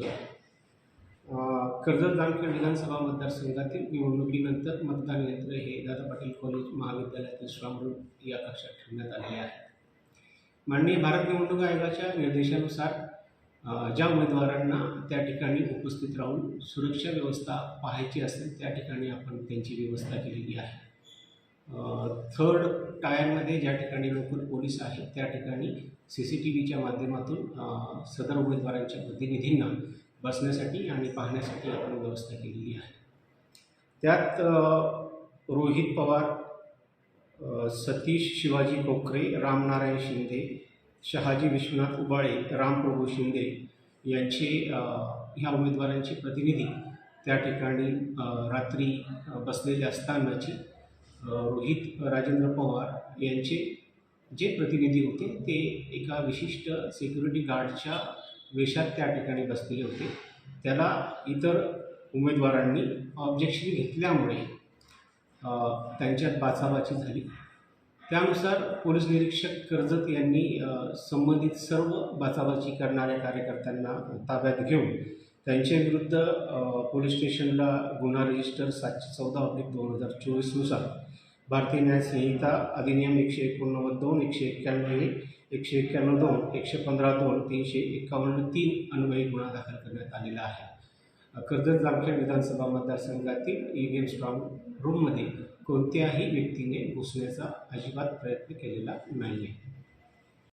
अ, कर्जत जामखेड विधानसभा मतदारसंघातील निवडणुकीनंतर मतदान यंत्र हे दादा पाटील कॉलेज महाविद्यालयातील स्ट्रॉंग या कक्षात ठेवण्यात आलेले आहे. माननीय भारत निवडणूक आयोगाच्या निर्देशानुसार ज्या उमेदवारांना त्या ठिकाणी उपस्थित राहून सुरक्षा व्यवस्था पाहायची असेल त्या ठिकाणी आपण त्यांची व्यवस्था केलेली आहे. थर्ड टायरमध्ये ज्या ठिकाणी लोकल पोलीस आहेत त्या ठिकाणी सी सी टी व्हीच्या माध्यमातून सदर उमेदवारांच्या प्रतिनिधींना बसण्यासाठी आणि पाहण्यासाठी आपण व्यवस्था केलेली आहे. त्यात रोहित पवार सतीश शिवाजी कोकरे रामनारायण शिंदे शहाजी विश्वनाथ उबाळे रामप्रभू शिंदे यांचे ह्या उमेदवारांचे प्रतिनिधी त्या ठिकाणी रात्री बसलेले असतानाची रोहित राजेंद्र पवार यांचे जे प्रतिनिधी होते ते एका विशिष्ट सिक्युरिटी गार्डच्या वेशात त्या ठिकाणी बसलेले होते. त्याला इतर उमेदवारांनी ऑब्जेक्शन घेतल्यामुळे त्यांच्यात बाचाबाची झाली. त्यानुसार पोलीस निरीक्षक कर्जत यांनी संबंधित सर्व बाचाबाची करणाऱ्या कार्यकर्त्यांना ताब्यात घेऊन त्यांच्याविरुद्ध पोलीस स्टेशनला गुन्हा रजिस्टर सातशे चौदा ऑब्लिक दोन हजार चोवीसनुसार भारतीय न्याय संहिता अधिनियम एकशे एकोणनव्वद दोन एकशे एक्क्याण्णव एक एकशे एक्क्याण्णव दोन एकशे पंधरा दोन तीनशे एकावन्न तीन अन्वयी गुन्हा दाखल करण्यात आलेला आहे. कर्जत जामखेड विधानसभा मतदारसंघातील ई व्ही एम स्ट्रॉंग रूममध्ये कोणत्याही व्यक्तीने घुसण्याचा अजिबात प्रयत्न केलेला नाही आहे